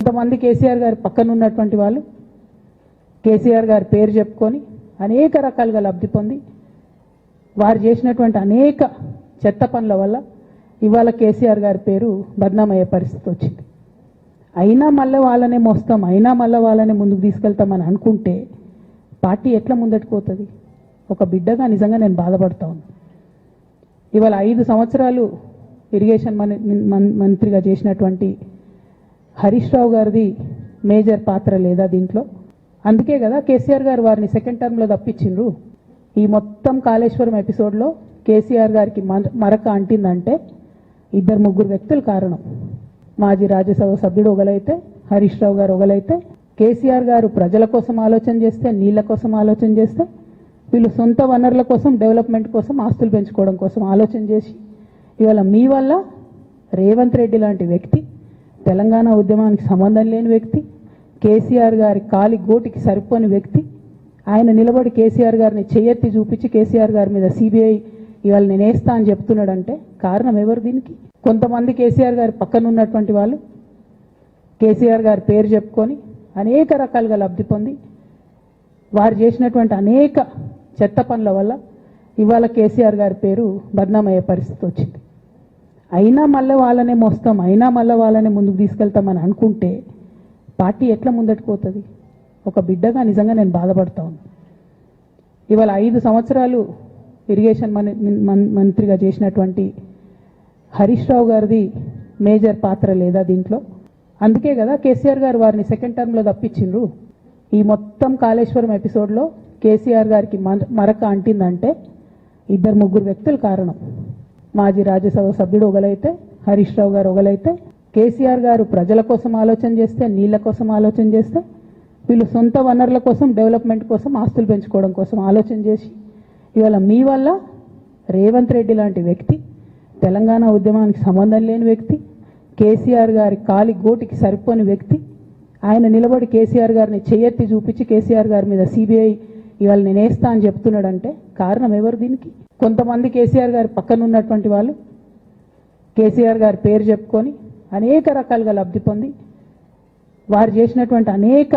కొంతమంది కేసీఆర్ గారి పక్కన ఉన్నటువంటి వాళ్ళు కేసీఆర్ గారి పేరు చెప్పుకొని అనేక రకాలుగా లబ్ధి పొంది వారు చేసినటువంటి అనేక చెత్త పనుల వల్ల ఇవాళ కేసీఆర్ గారి పేరు బద్నామయ్యే పరిస్థితి వచ్చింది. అయినా మళ్ళీ వాళ్ళనే మోస్తాం అయినా మళ్ళీ వాళ్ళనే ముందుకు తీసుకెళ్తామని అనుకుంటే పార్టీ ఎట్లా ముందటికి ఒక బిడ్డగా నిజంగా నేను బాధపడతా ఉన్నా. ఇవాళ ఐదు సంవత్సరాలు ఇరిగేషన్ మంత్రిగా చేసినటువంటి హరీష్ రావు గారిది మేజర్ పాత్ర లేదా దీంట్లో? అందుకే కదా కేసీఆర్ గారు వారిని సెకండ్ టర్మ్లో తప్పించిండ్రు ఈ మొత్తం కాళేశ్వరం ఎపిసోడ్లో కేసీఆర్ గారికి మరక అంటిందంటే ఇద్దరు ముగ్గురు వ్యక్తులు కారణం. మాజీ రాజ్యసభ సభ్యుడు ఒకలైతే హరీష్ రావు గారు ఒకలైతే కేసీఆర్ గారు ప్రజల కోసం ఆలోచన చేస్తే నీళ్ళ కోసం ఆలోచన చేస్తే వీళ్ళు సొంత వనరుల కోసం డెవలప్మెంట్ కోసం ఆస్తులు పెంచుకోవడం కోసం ఆలోచన చేసి ఇవాళ మీ వల్ల రేవంత్ రెడ్డి లాంటి వ్యక్తి తెలంగాణ ఉద్యమానికి సంబంధం లేని వ్యక్తి కేసీఆర్ గారి కాలి గోటికి సరిపోని వ్యక్తి ఆయన నిలబడి కేసీఆర్ గారిని చెయ్యెత్తి చూపించి కేసీఆర్ గారి మీద సిబిఐ ఇవాళ నేను వేస్తా అని చెప్తున్నాడంటే కారణం ఎవరు దీనికి? కొంతమంది కేసీఆర్ గారి పక్కన ఉన్నటువంటి వాళ్ళు కేసీఆర్ గారి పేరు చెప్పుకొని అనేక రకాలుగా లబ్ధి పొంది వారు చేసినటువంటి అనేక చెత్త పనుల వల్ల ఇవాళ కేసీఆర్ గారి పేరు బద్నామయ్యే పరిస్థితి వచ్చింది. అయినా మళ్ళీ వాళ్ళనే మోస్తాం అయినా మళ్ళీ వాళ్ళనే ముందుకు తీసుకెళ్తామని అనుకుంటే పార్టీ ఎట్లా ముందటికి పోతుంది ఒక బిడ్డగా నిజంగా నేను బాధపడతా ఇవాళ ఐదు సంవత్సరాలు ఇరిగేషన్ మన మంత్రిగా చేసినటువంటి హరీష్ రావు గారిది మేజర్ పాత్ర లేదా దీంట్లో? అందుకే కదా కేసీఆర్ గారు వారిని సెకండ్ టర్మ్లో తప్పించిండ్రు. ఈ మొత్తం కాళేశ్వరం ఎపిసోడ్లో కేసీఆర్ గారికి మర మరక అంటిందంటే ఇద్దరు ముగ్గురు వ్యక్తులు కారణం. మాజీ రాజ్యసభ సభ్యుడు ఒకలైతే హరీష్ రావు గారు ఒకలైతే కేసీఆర్ గారు ప్రజల కోసం ఆలోచన చేస్తే నీళ్ళ కోసం ఆలోచన చేస్తే వీళ్ళు సొంత వనరుల కోసం డెవలప్మెంట్ కోసం ఆస్తులు పెంచుకోవడం కోసం ఆలోచన చేసి ఇవాళ మీ వల్ల రేవంత్ రెడ్డి లాంటి వ్యక్తి తెలంగాణ ఉద్యమానికి సంబంధం లేని వ్యక్తి కేసీఆర్ గారి కాలి గోటికి సరిపోని వ్యక్తి ఆయన నిలబడి కేసీఆర్ గారిని చెయ్యెత్తి చూపించి కేసీఆర్ గారి మీద సిబిఐ ఇవాళ నేను వేస్తా అని చెప్తున్నాడంటే కారణం ఎవరు దీనికి? కొంతమంది కేసీఆర్ గారి పక్కన ఉన్నటువంటి వాళ్ళు కేసీఆర్ గారి పేరు చెప్పుకొని అనేక రకాలుగా లబ్ధి పొంది వారు చేసినటువంటి అనేక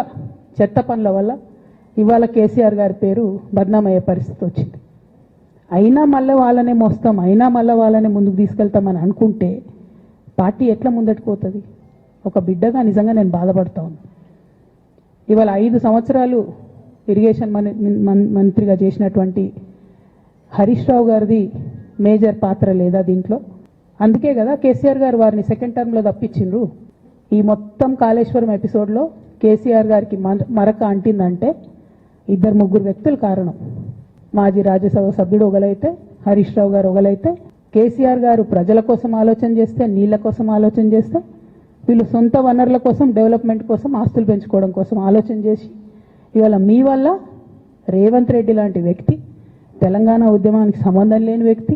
చెత్త పనుల వల్ల ఇవాళ కేసీఆర్ గారి పేరు బద్నామయ్యే పరిస్థితి వచ్చింది. అయినా మళ్ళీ వాళ్ళనే మోస్తాం అయినా మళ్ళీ వాళ్ళనే ముందుకు తీసుకెళ్తామని అనుకుంటే పార్టీ ఎట్లా ముందటికి ఒక బిడ్డగా నిజంగా నేను బాధపడతా ఉన్నాను ఇవాళ ఐదు సంవత్సరాలు ఇరిగేషన్ మంత్రిగా చేసినటువంటి హరీష్ రావు గారిది మేజర్ పాత్ర లేదా దీంట్లో? అందుకే కదా కేసీఆర్ గారు వారిని సెకండ్ టర్మ్లో తప్పించిండ్రు. ఈ మొత్తం కాళేశ్వరం ఎపిసోడ్లో కేసీఆర్ గారికి మరక అంటిందంటే ఇద్దరు ముగ్గురు వ్యక్తులు కారణం. మాజీ రాజ్యసభ సభ్యుడు ఒకలైతే హరీష్ రావు గారు ఒకలైతే కేసీఆర్ గారు ప్రజల కోసం ఆలోచన చేస్తే నీళ్ళ కోసం ఆలోచన చేస్తే వీళ్ళు సొంత వనరుల కోసం డెవలప్మెంట్ కోసం ఆస్తులు పెంచుకోవడం కోసం ఆలోచన చేసి ఇవాళ మీ వల్ల రేవంత్ రెడ్డి లాంటి వ్యక్తి తెలంగాణ ఉద్యమానికి సంబంధం లేని వ్యక్తి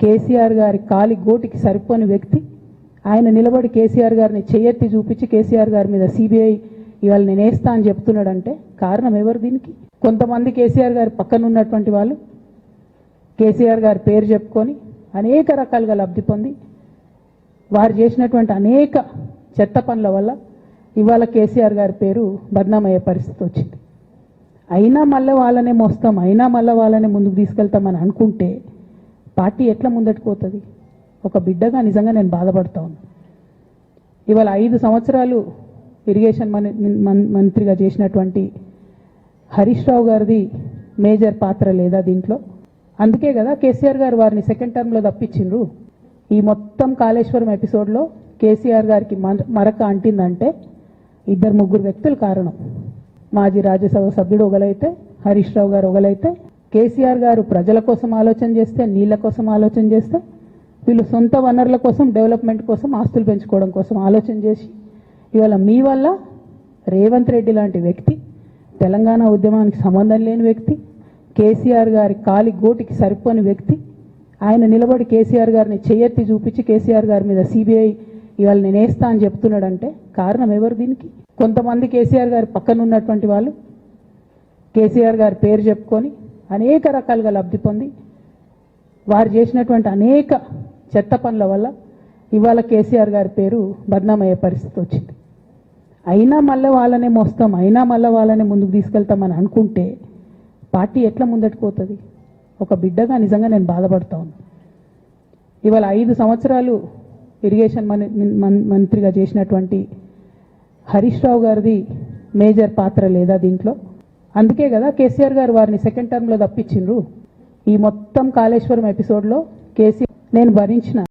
కేసీఆర్ గారి కాలి గోటికి సరిపోని వ్యక్తి ఆయన నిలబడి కేసీఆర్ గారిని చేయెత్తి చూపించి కేసీఆర్ గారి మీద సిబిఐ ఇవాళ నేనేస్తా అని చెప్తున్నాడంటే కారణం ఎవరు దీనికి? కొంతమంది కేసీఆర్ గారి పక్కన ఉన్నటువంటి వాళ్ళు కేసీఆర్ గారి పేరు చెప్పుకొని అనేక రకాలుగా లబ్ధి పొంది వారు చేసినటువంటి అనేక చెత్త పనుల వల్ల ఇవాళ కేసీఆర్ గారి పేరు బద్నామయ్యే పరిస్థితి వచ్చింది. అయినా మళ్ళీ వాళ్ళనే మోస్తాం అయినా మళ్ళీ వాళ్ళనే ముందుకు తీసుకెళ్తామని అనుకుంటే పార్టీ ఎట్లా ముందటికి పోతుంది ఒక బిడ్డగా నిజంగా నేను బాధపడతా ఇవాళ ఐదు సంవత్సరాలు ఇరిగేషన్ మన మంత్రిగా చేసినటువంటి హరీష్ రావు గారిది మేజర్ పాత్ర లేదా దీంట్లో? అందుకే కదా కేసీఆర్ గారు వారిని సెకండ్ టర్మ్లో తప్పించిండ్రు. ఈ మొత్తం కాళేశ్వరం ఎపిసోడ్లో కేసీఆర్ గారికి మర మరక అంటిందంటే ఇద్దరు ముగ్గురు వ్యక్తులు కారణం. మాజీ రాజ్యసభ సభ్యుడు ఒకలైతే హరీష్ రావు గారు ఒకలైతే కేసీఆర్ గారు ప్రజల కోసం ఆలోచన చేస్తే నీళ్ళ కోసం ఆలోచన చేస్తే వీళ్ళు సొంత వనరుల కోసం డెవలప్మెంట్ కోసం ఆస్తులు పెంచుకోవడం కోసం ఆలోచన చేసి ఇవాళ మీ వల్ల రేవంత్ రెడ్డి లాంటి వ్యక్తి తెలంగాణ ఉద్యమానికి సంబంధం లేని వ్యక్తి కేసీఆర్ గారి కాలి గోటికి సరిపోని వ్యక్తి ఆయన నిలబడి కేసీఆర్ గారిని చేయెత్తి చూపించి కేసీఆర్ గారి మీద సిబిఐ ఇవాళ నేనేస్తా అని చెప్తున్నాడంటే కారణం ఎవరు దీనికి? కొంతమంది కేసీఆర్ గారి పక్కన ఉన్నటువంటి వాళ్ళు కేసీఆర్ గారి పేరు చెప్పుకొని అనేక రకాలుగా లబ్ధి పొంది వారు చేసినటువంటి అనేక చెత్త పనుల వల్ల ఇవాళ కేసీఆర్ గారి పేరు బద్నామయ్యే పరిస్థితి వచ్చింది. అయినా మళ్ళీ వాళ్ళనే మోస్తాం అయినా మళ్ళీ వాళ్ళనే ముందుకు తీసుకెళ్తామని అనుకుంటే పార్టీ ఎట్లా ముందట్టుకుపోతుంది పోతుంది? ఒక బిడ్డగా నిజంగా నేను బాధపడతా ఉన్నా. ఇవాళ ఐదు సంవత్సరాలు ఇరిగేషన్ మంత్రిగా చేసినటువంటి హరీష్ రావు గారిది మేజర్ పాత్ర లేదా దీంట్లో? అందుకే కదా కేసీఆర్ గారు వారిని సెకండ్ టర్మ్లో తప్పించిండ్రు. ఈ మొత్తం కాళేశ్వరం ఎపిసోడ్లో కేసీఆర్ నేను భరించిన